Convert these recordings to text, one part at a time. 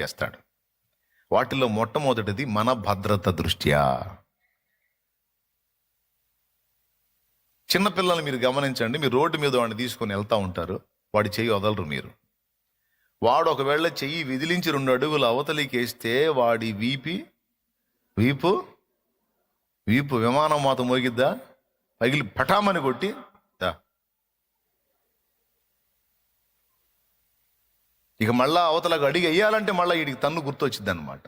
చేస్తాడు. వాటిలో మొట్టమొదటిది మన భద్రత దృష్ట్యా. చిన్నపిల్లల్ని మీరు గమనించండి మీరు రోడ్డు మీద వాడిని తీసుకొని వెళ్తా ఉంటారు వాడి చెయ్యి వదలరు మీరు. వాడు ఒకవేళ చెయ్యి విదిలించి రెండు అడుగులు అవతలికి వేస్తే వాడి వీపి వీపు వీపు విమానం మాత మోగిద్దా? పగిలి పటామని కొట్టి ఇక మళ్ళా అవతలకు అడిగి వేయాలంటే మళ్ళీ వీడికి తన్ను గుర్తొచ్చింది అనమాట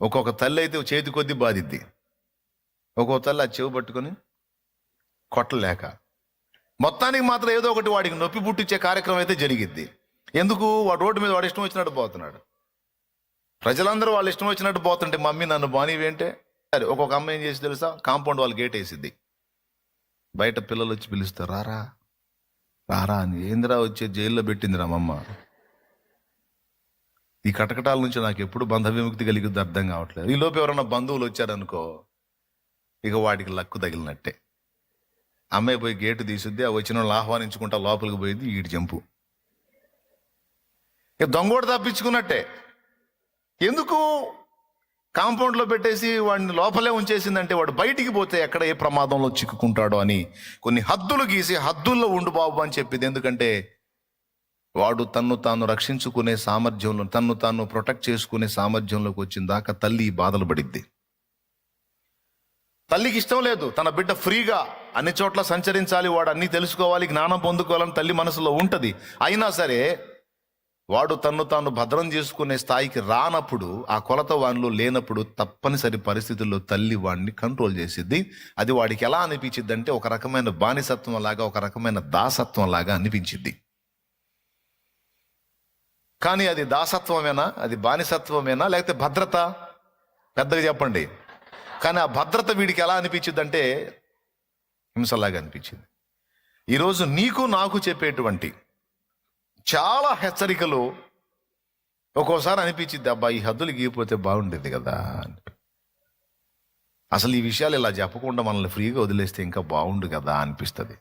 ఒక్కొక్క తల్లి అయితే చేతి కొద్దీ బాధిద్ది. ఒక్కొక్క తల్లి ఆ చెవి పట్టుకొని కొట్టలేక. మొత్తానికి మాత్రం ఏదో ఒకటి వాడికి నొప్పి పుట్టించే కార్యక్రమం అయితే జరిగిద్ది. ఎందుకు? వాడు రోడ్డు మీద వాడు ఇష్టం వచ్చినట్టు పోతున్నాడు. ప్రజలందరూ వాళ్ళు ఇష్టం వచ్చినట్టు పోతుంటే మమ్మీ నన్ను బానివేంటే సరే ఒక్కొక్క అమ్మ ఏం చేసి తెలుసా? కాంపౌండ్ వాళ్ళు గేట్ వేసిద్ది. బయట పిల్లలు వచ్చి పిలుస్తారు రారా రారా అని. ఏందిరా వచ్చే జైల్లో పెట్టిందిరా మమ్మ ఈ కటకటాల నుంచి నాకు ఎప్పుడు బంధ విముక్తి కలిగిద్ది అర్థం కావట్లేదు. ఈ లోపు ఎవరైనా బంధువులు వచ్చారనుకో ఇక వాటికి లక్కు తగిలినట్టే. అమ్మాయి పోయి గేటు తీసుద్ది ఆ వచ్చిన వాళ్ళు ఆహ్వానించుకుంటా లోపలికి పోయింది ఈడి జంపు. ఇక దొంగోడు తప్పించుకున్నట్టే. ఎందుకు? కాంపౌండ్లో పెట్టేసి వాడిని లోపలే ఉంచేసిందంటే వాడు బయటికి పోతే ఎక్కడ ఏ ప్రమాదంలో చిక్కుకుంటాడో అని కొన్ని హద్దులు గీసి హద్దుల్లో ఉండు బాబు అని చెప్పింది. ఎందుకంటే వాడు తన్ను తాను రక్షించుకునే సామర్థ్యంలో తన్ను తాను ప్రొటెక్ట్ చేసుకునే సామర్థ్యంలోకి వచ్చిన దాకా తల్లి బాధలు పడిద్ది. తల్లికి ఇష్టం లేదు. తన బిడ్డ ఫ్రీగా అన్ని చోట్ల సంచరించాలి వాడు అన్ని తెలుసుకోవాలి జ్ఞానం పొందుకోవాలని తల్లి మనసులో ఉంటుంది. అయినా సరే వాడు తన్ను తాను భద్రం చేసుకునే స్థాయికి రానప్పుడు ఆ కొలత వానిలో లేనప్పుడు తప్పనిసరి పరిస్థితుల్లో తల్లి వాడిని కంట్రోల్ చేసిద్ది. అది వాడికి ఎలా అనిపించింది అంటే ఒక రకమైన బానిసత్వం లాగా ఒక రకమైన దాసత్వం లాగా అనిపించిద్ది. కానీ అది దాసత్వమేనా? అది బానిసత్వమేనా? లేకపోతే భద్రత? పెద్దగా చెప్పండి. కానీ ఆ భద్రత వీడికి ఎలా అనిపించింది అంటే హింసలాగా అనిపించింది. ఈరోజు నీకు నాకు చెప్పేటువంటి చాలా హెచ్చరికలు ఒక్కోసారి అనిపించింది అబ్బా ఈ హద్దులు గీయపోతే బాగుండేది కదా అని. అసలు ఈ విషయాలు ఇలా చెప్పకుండా మనల్ని ఫ్రీగా వదిలేస్తే ఇంకా బాగుండు కదా అనిపిస్తుంది.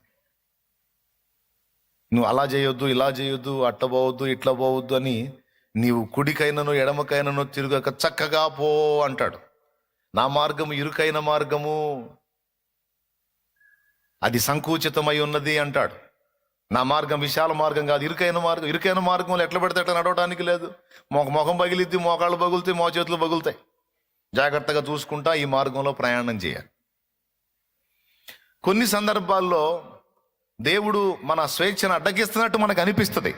నువ్వు అలా చేయొద్దు ఇలా చేయొద్దు అట్లా పోవద్దు ఇట్లా పోవద్దు అని నీవు కుడికైనను ఎడమకైనను తిరగక చక్కగా పో అంటాడు. నా మార్గము ఇరుకైన మార్గము అది సంకుచితమై ఉన్నది అంటాడు. నా మార్గం విశాల మార్గం కాదు ఇరుకైన మార్గం ఇరుకైన మార్గంలో ఎట్లా పెడితే ఎట్లా నడవడానికి లేదు. మొక ముఖం పగిలిద్ది మోకాళ్ళు పగులుతాయి మో చేతులు పగులుతాయి. జాగ్రత్తగా చూసుకుంటా ఈ మార్గంలో ప్రయాణం చేయాలి. కొన్ని సందర్భాల్లో దేవుడు మన స్వేచ్ఛను అడ్డగిస్తున్నట్టు మనకు అనిపిస్తుంది.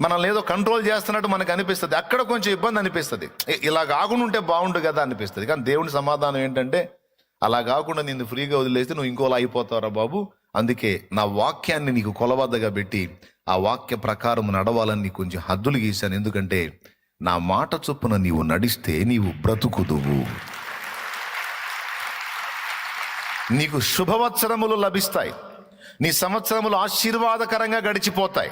మనల్ని ఏదో కంట్రోల్ చేస్తున్నట్టు మనకు అనిపిస్తుంది. అక్కడ కొంచెం ఇబ్బంది అనిపిస్తుంది. ఇలా కాకుండా ఉంటే బాగుండు కదా అనిపిస్తుంది. కానీ దేవుని సమాధానం ఏంటంటే అలా కాకుండా నిన్ను ఫ్రీగా వదిలేస్తే నువ్వు ఇంకోలా అయిపోతావురా బాబు. అందుకే నా వాక్యాన్ని నీకు కొలవద్దగా పెట్టి ఆ వాక్య ప్రకారం నడవాలని కొంచెం హద్దులు గీశాను. ఎందుకంటే నా మాట చొప్పున నీవు నడిస్తే నీవు బ్రతుకుదువు. నీకు శుభవత్సరములు లభిస్తాయి. నీ సంవత్సరములు ఆశీర్వాదకరంగా గడిచిపోతాయి.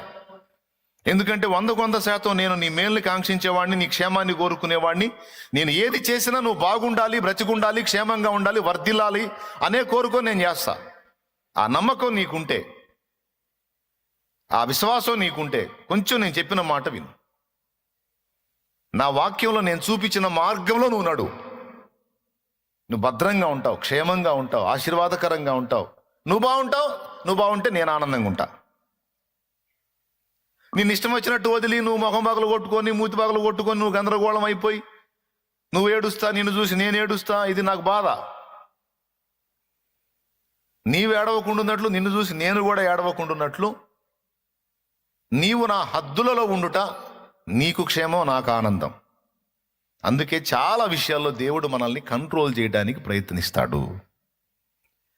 ఎందుకంటే వందకు వంద శాతం నేను నీ మేల్ని కాంక్షించేవాడిని నీ క్షేమాన్ని కోరుకునేవాడిని నేను ఏది చేసినా నువ్వు బాగుండాలి బ్రతికుండాలి క్షేమంగా ఉండాలి వర్ధిల్లాలి అనే కోరుకొని నేను చేస్తాను ఆ నమ్మకం నీకుంటే ఆ విశ్వాసం నీకుంటే కొంచెం నేను చెప్పిన మాట విను. నా వాక్యంలో నేను చూపించిన మార్గంలో నువ్వు నడు. నువ్వు భద్రంగా ఉంటావు క్షేమంగా ఉంటావు ఆశీర్వాదకరంగా ఉంటావు. నువ్వు బాగుంటావు నువ్వు బాగుంటే నేను ఆనందంగా ఉంటా. నేను ఇష్టం వచ్చినట్టు వదిలి నువ్వు ముఖం పగలు కొట్టుకొని మూతి పగలు కొట్టుకొని నువ్వు గందరగోళం అయిపోయి నువ్వు ఏడుస్తా నిన్ను చూసి నేను ఏడుస్తా ఇది నాకు బాధ. నీవు ఏడవకుండున్నట్లు నిన్ను చూసి నేను కూడా ఏడవకుండున్నట్లు నీవు నా హద్దులలో ఉండుట నీకు క్షేమం నాకు ఆనందం. అందుకే చాలా విషయాల్లో దేవుడు మనల్ని కంట్రోల్ చేయడానికి ప్రయత్నిస్తాడు.